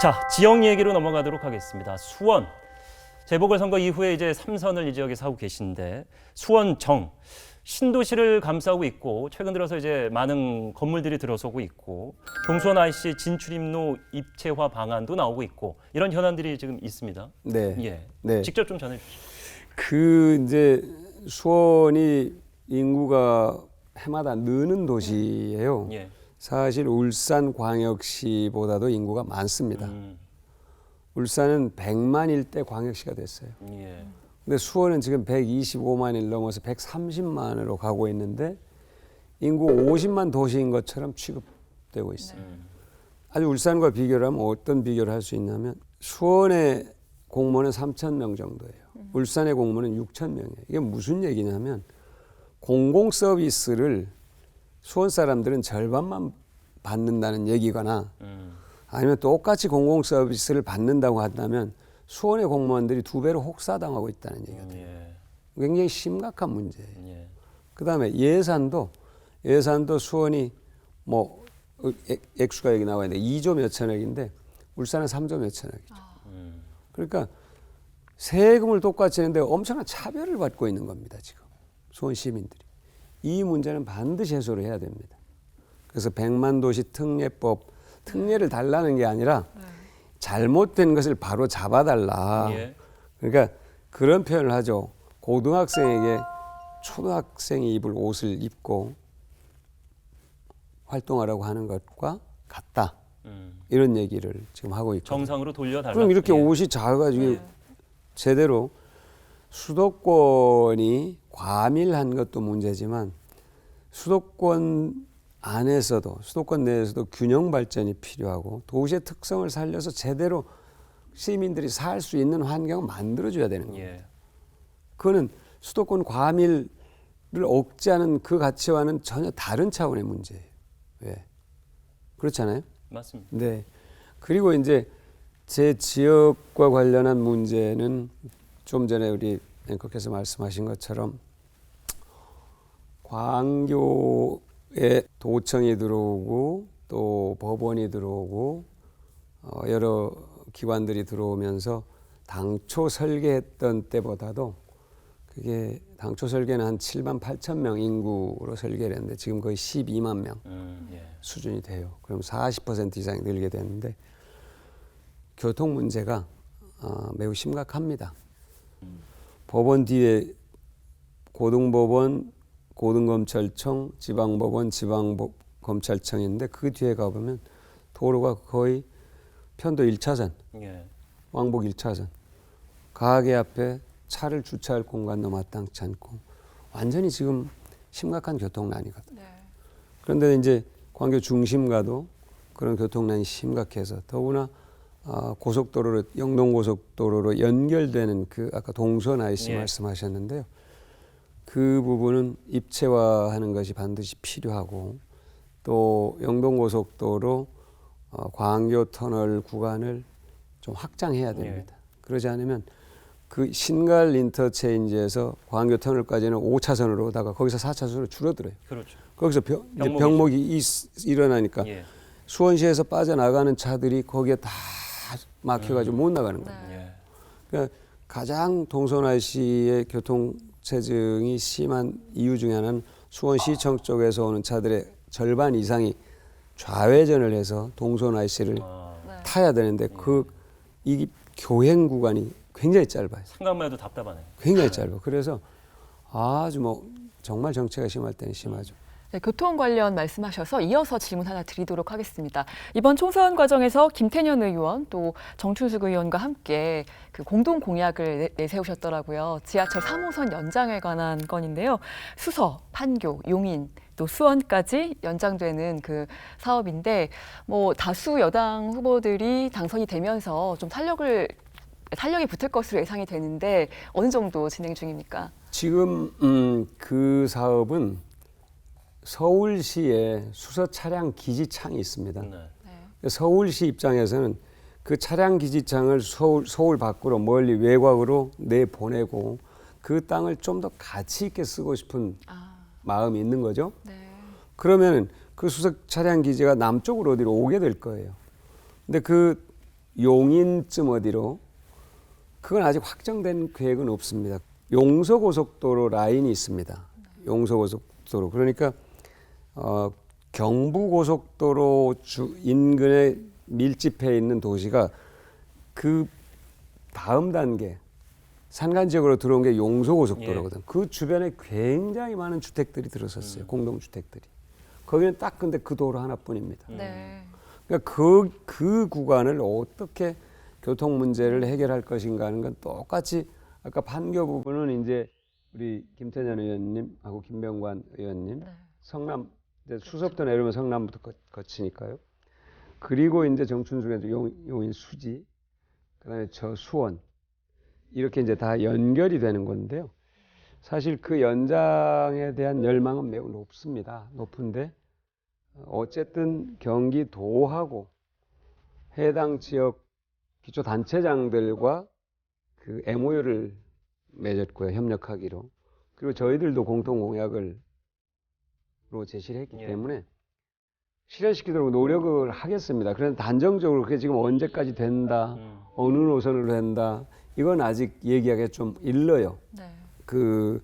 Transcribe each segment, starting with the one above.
자, 지역 얘기로 넘어가도록 하겠습니다. 수원. 재보궐선거 이후에 이제 삼선을 이 지역에서 하고 계신데 수원정 신도시를 감싸고 있고 최근 들어서 이제 많은 건물들이 들어서고 있고 동수원 IC 진출입로 입체화 방안도 나오고 있고 이런 현안들이 지금 있습니다. 네. 예. 네. 직접 좀 전해 주시죠. 그 이제 수원이 인구가 해마다 느는 도시예요. 예. 사실 울산 광역시보다도 인구가 많습니다. 음, 울산은 100만일 대 광역시가 됐어요. 예. 근데 수원은 지금 125만일 넘어서 130만으로 가고 있는데 인구 50만 도시인 것처럼 취급되고 있어요. 음, 아주 울산과 비교를 하면 어떤 비교를 할 수 있냐면 수원의 공무원은 3천 명 정도예요. 울산의 공무원은 6천 명이에요. 이게 무슨 얘기냐면 공공 서비스를 수원 사람들은 절반만 받는다는 얘기거나 음, 아니면 똑같이 공공 서비스를 받는다고 한다면 수원의 공무원들이 두 배로 혹사당하고 있다는 얘기거든요. 예. 굉장히 심각한 문제예요. 예. 그다음에 예산도 예산도 수원이 뭐 어, 액- 액수가 여기 나와 있는데 2조 몇 천억인데 울산은 3조 몇 천억이죠. 음, 그러니까 세금을 똑같이 내는데 엄청난 차별을 받고 있는 겁니다 지금 수원 시민들이 이 문제는 반드시 해소를 해야 됩니다. 그래서 백만 도시 특례법 특례를 달라는 게 아니라 잘못된 것을 바로 잡아달라. 예. 그러니까 그런 표현을 하죠. 고등학생에게 초등학생이 입을 옷을 입고 활동하라고 하는 것과 같다. 음. 이런 얘기를 지금 하고 있고. 정상으로 돌려달라. 그럼 이렇게 예. 옷이 작아가지고 제대로 수도권이 과밀한 것도 문제지만 수도권 안에서도 수도권 내에서도 균형 발전이 필요하고 도시의 특성을 살려서 제대로 시민들이 살 수 있는 환경을 만들어줘야 되는 거예요. 예. 그거는 수도권 과밀을 억제하는 그 가치와는 전혀 다른 차원의 문제예요. 왜? 그렇잖아요. 맞습니다. 네. 그리고 이제 제 지역과 관련한 문제는 좀 전에 우리 앵커께서 말씀하신 것처럼 광교에 도청이 들어오고 또 법원이 들어오고 어, 여러 기관들이 들어오면서 당초 설계했던 때보다도 그게 당초 설계는 한 7만 8천 명 인구로 설계를 했는데 지금 거의 12만 명 음, 예. 수준이 돼요. 그럼 40% 이상이 늘게 되는데 교통 문제가 어, 매우 심각합니다. 법원 뒤에 고등법원, 고등검찰청, 지방법원, 지방검찰청인데 그 뒤에 가보면 도로가 거의 편도 1차선, 예. 왕복 1차선, 가게 앞에 차를 주차할 공간도 마땅치 않고 완전히 지금 심각한 교통난이거든요. 네. 그런데 이제 광교 중심 가도 그런 교통난이 심각해서 더구나 아, 고속도로로 영동 고속도로로 연결되는 그 아까 동선 IC 예. 말씀하셨는데요. 그 부분은 입체화하는 것이 반드시 필요하고 또 영동 고속도로 어, 광교 터널 구간을 좀 확장해야 예. 됩니다. 그러지 않으면 그 신갈 인터체인지에서 광교 터널까지는 5차선으로다가 거기서 4차선으로 줄어들어요. 그렇죠. 거기서 병, 이제 병목이죠. 병목이 있- 일어나니까 예. 수원시에서 빠져나가는 차들이 거기에 다 막혀가지고 못 나가는 거예요. 네. 예. 그러니까 가장 동서날시의 교통 체증이 심한 이유 중에 하나는 수원시청 쪽에서 오는 차들의 절반 이상이 좌회전을 해서 동서날시를 아, 네. 타야 되는데 그 이 교행 구간이 굉장히 짧아요. 생각만 해도 답답하네요. 굉장히 짧아. 그래서 아주 뭐 정말 정체가 심할 때는 심하죠. 네, 교통 관련 말씀하셔서 이어서 질문 하나 드리도록 하겠습니다. 이번 총선 과정에서 김태년 의원 또 정춘숙 의원과 함께 그 공동 공약을 내- 내세우셨더라고요. 지하철 3호선 연장에 관한 건인데요. 수서, 판교, 용인 또 수원까지 연장되는 그 사업인데 뭐 다수 여당 후보들이 당선이 되면서 좀 탄력을 탄력이 붙을 것으로 예상이 되는데 어느 정도 진행 중입니까? 지금 음, 그 사업은 서울시에 수서 차량 기지창이 있습니다. 네. 서울시 입장에서는 그 차량 기지창을 서울, 서울 밖으로 멀리 외곽으로 내 보내고 그 땅을 좀 더 가치 있게 쓰고 싶은 아, 마음이 있는 거죠. 네. 그러면 그 수석 차량 기지가 남쪽으로 어디로 오게 될 거예요. 근데 그 용인쯤 어디로 그건 아직 확정된 계획은 없습니다. 용서고속도로 라인이 있습니다. 용서고속도로 그러니까 어, 경부고속도로 주 인근에 밀집해 있는 도시가 그 다음 단계 산간 지역으로 들어온 게 용서고속도로거든. 그 주변에 굉장히 많은 주택들이 들어섰어요. 공동주택들이. 거기는 딱 근데 그 도로 하나뿐입니다. 네. 그러니까 그, 그 구간을 어떻게 교통 문제를 해결할 것인가 하는 건 똑같이 아까 판교 부분은 이제 우리 김태년 의원님하고 김병관 의원님 네. 성남 이제 수서부터 내려오면 성남부터 거, 거치니까요. 그리고 이제 정춘숙에서 용, 용인 수지 그다음에 저 수원 이렇게 이제 다 연결이 되는 건데요. 사실 그 연장에 대한 열망은 매우 높습니다. 높은데 어쨌든 경기도하고 해당 지역 기초 단체장들과 그 MOU를 맺었고요. 협력하기로. 그리고 저희들도 공통 공약을 로 제시를 했기 예. 때문에 실현시키도록 노력을 하겠습니다. 그런데 단정적으로 그게 지금 언제까지 된다, 음. 어느 노선으로 된다, 이건 아직 얘기하기가 좀 일러요. 네. 그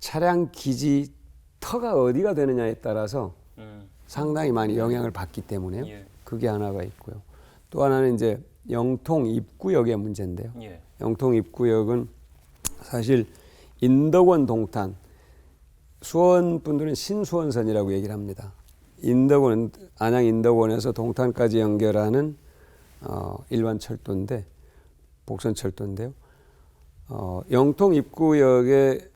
차량 기지 터가 어디가 되느냐에 따라서 음. 상당히 많이 영향을 받기 때문에요. 예. 그게 하나가 있고요. 또 하나는 이제 영통 입구역의 문제인데요. 예. 영통 입구역은 사실 인덕원 동탄 수원 분들은 신수원선이라고 얘기를 합니다. 인덕원 안양 인덕원에서 동탄까지 연결하는 어, 일반 철도인데 복선 철도인데요. 어, 영통 입구역에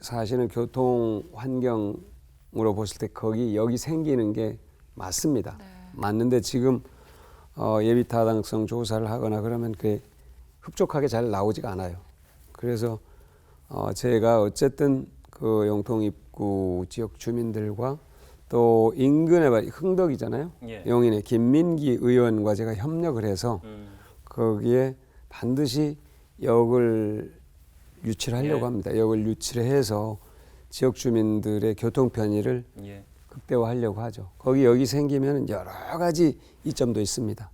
사실은 교통 환경으로 봤을 때 거기 여기 생기는 게 맞습니다. 맞는데 지금 어, 예비 타당성 조사를 하거나 그러면 그게 흡족하게 잘 나오지가 않아요. 그래서 어, 제가 어쨌든 그 영통 입구 지역 주민들과 또 인근에 봐- 흥덕이잖아요. 예. 용인의 김민기 의원과 제가 협력을 해서 음. 거기에 반드시 역을 유치를 하려고 예. 합니다. 역을 유치를 해서 지역 주민들의 교통 편의를 예. 극대화하려고 하죠. 거기 여기 생기면 여러 가지 이점도 있습니다.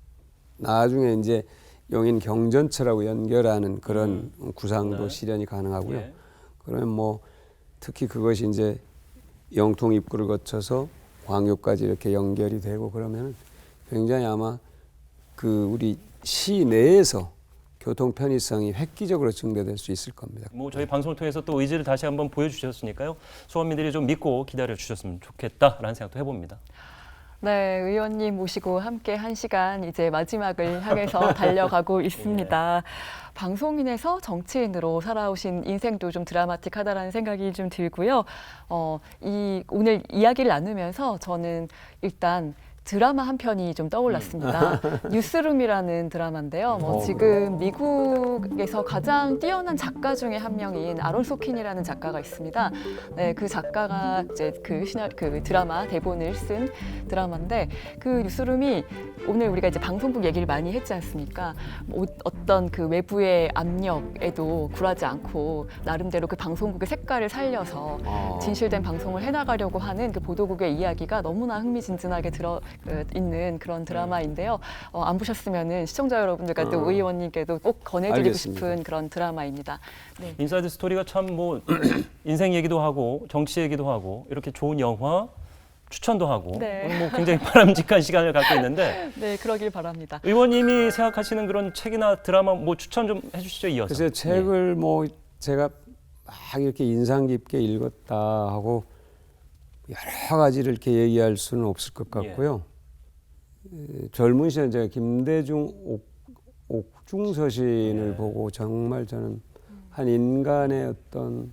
나중에 이제 용인 경전철하고 연결하는 그런 구상도 네. 실현이 가능하고요. 예. 그러면 뭐 특히 그것이 이제 영통 입구를 거쳐서 광교까지 이렇게 연결이 되고 그러면 굉장히 아마 그 우리 시 내에서 교통 편의성이 획기적으로 증대될 수 있을 겁니다. 뭐 저희 방송을 통해서 또 의지를 다시 한번 보여주셨으니까요. 수원민들이 좀 믿고 기다려 주셨으면 좋겠다라는 생각도 해봅니다. 네, 의원님 모시고 함께 한 시간 이제 마지막을 향해서 달려가고 있습니다. 방송인에서 정치인으로 살아오신 인생도 좀 드라마틱하다라는 생각이 좀 들고요. 어, 이 오늘 이야기를 나누면서 저는 일단 드라마 한 편이 좀 떠올랐습니다. 뉴스룸이라는 드라마인데요. 뭐 어, 지금 미국에서 가장 뛰어난 작가 중에 한 명인 아론 소 킨이라는 작가가 있습니다. 네, 그 작가가 이제 그 시나 그 드라마 대본을 쓴 드라마인데 그 뉴스룸이 오늘 우리가 이제 방송국 얘기를 많이 했지 않습니까? 뭐 어떤 그 외부의 압력에도 굴하지 않고 나름대로 그 방송국의 색깔을 살려서 어. 진실된 방송을 해나가려고 하는 그 보도국의 이야기가 너무나 흥미진진하게 들어 어, 있는 그런 드라마인데요. 어, 안 보셨으면은 시청자 여러분들과 또 어. 의원님께도 꼭 권해드리고 알겠습니다. 싶은 그런 드라마입니다. 네. 인사이드 스토리가 참 뭐 인생 얘기도 하고 정치 얘기도 하고 이렇게 좋은 영화 추천도 하고 네. 뭐 굉장히 바람직한 시간을 갖고 있는데 네, 그러길 바랍니다. 의원님이 생각하시는 그런 책이나 드라마 뭐 추천 좀 해주시죠 이어서. 글쎄요 책을 뭐 제가 막 이렇게 인상 깊게 읽었다 하고 여러 가지를 이렇게 얘기할 수는 없을 것 같고요. 에, 젊은 시절 제가 김대중 옥, 옥중서신을 예. 보고 정말 저는 한 인간의 어떤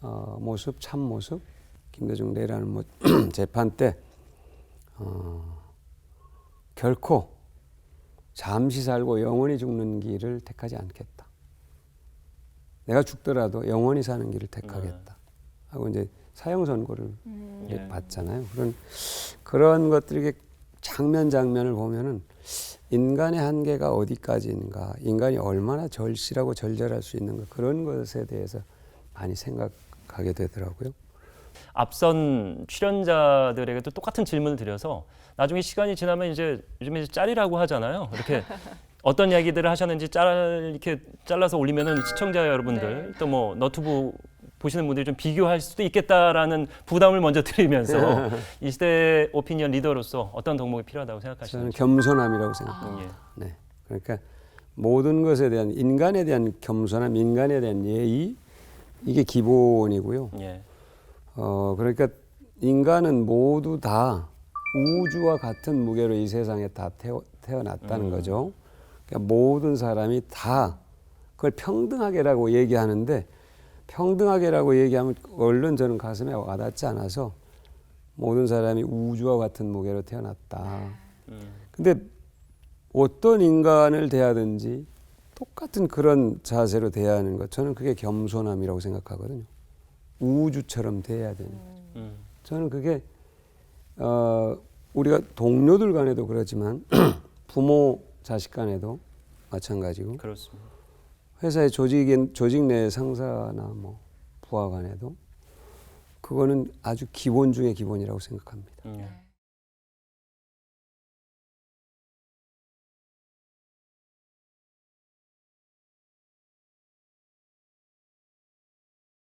어, 모습, 참 모습, 김대중 내라는 뭐 재판 때 어, 결코 잠시 살고 영원히 죽는 길을 택하지 않겠다. 내가 죽더라도 영원히 사는 길을 택하겠다. 하고 이제 사형 선고를 예. 받잖아요. 그런 그런 것들이 장면 장면을 보면은 인간의 한계가 어디까지인가, 인간이 얼마나 절실하고 절절할 수 있는가 그런 것에 대해서 많이 생각하게 되더라고요. 앞선 출연자들에게도 똑같은 질문을 드려서 나중에 시간이 지나면 이제 요즘에 이제 짤이라고 하잖아요. 이렇게 어떤 이야기들을 하셨는지 짤 이렇게 잘라서 올리면은 시청자 여러분들 또뭐 너튜브 보시는 분들이 좀 비교할 수도 있겠다라는 부담을 먼저 드리면서 이 시대 오피니언 리더로서 어떤 덕목이 필요하다고 저는 생각하시는지. 겸손함이라고 생각합니다. 예. 네. 그러니까 모든 것에 대한 인간에 대한 겸손함, 인간에 대한 예의 이게 기본이고요. 예. 어 그러니까 인간은 모두 다 우주와 같은 무게로 이 세상에 다 태어, 태어났다는 음. 거죠. 그러니까 모든 사람이 다 그걸 평등하게라고 얘기하는데 평등하게라고 얘기하면 얼른 저는 가슴에 와닿지 않아서 모든 사람이 우주와 같은 무게로 태어났다. 음. 근데 어떤 인간을 대하든지 똑같은 그런 자세로 대하는 것 저는 그게 겸손함이라고 생각하거든요. 우주처럼 대해야 되는. 음. 저는 그게 어 우리가 동료들 간에도 그렇지만 부모 자식 간에도 마찬가지고 그렇습니다. 회사의 조직 조직 내 상사나 뭐 부하 간에도 그거는 아주 기본 중의 기본이라고 생각합니다. 음. 네.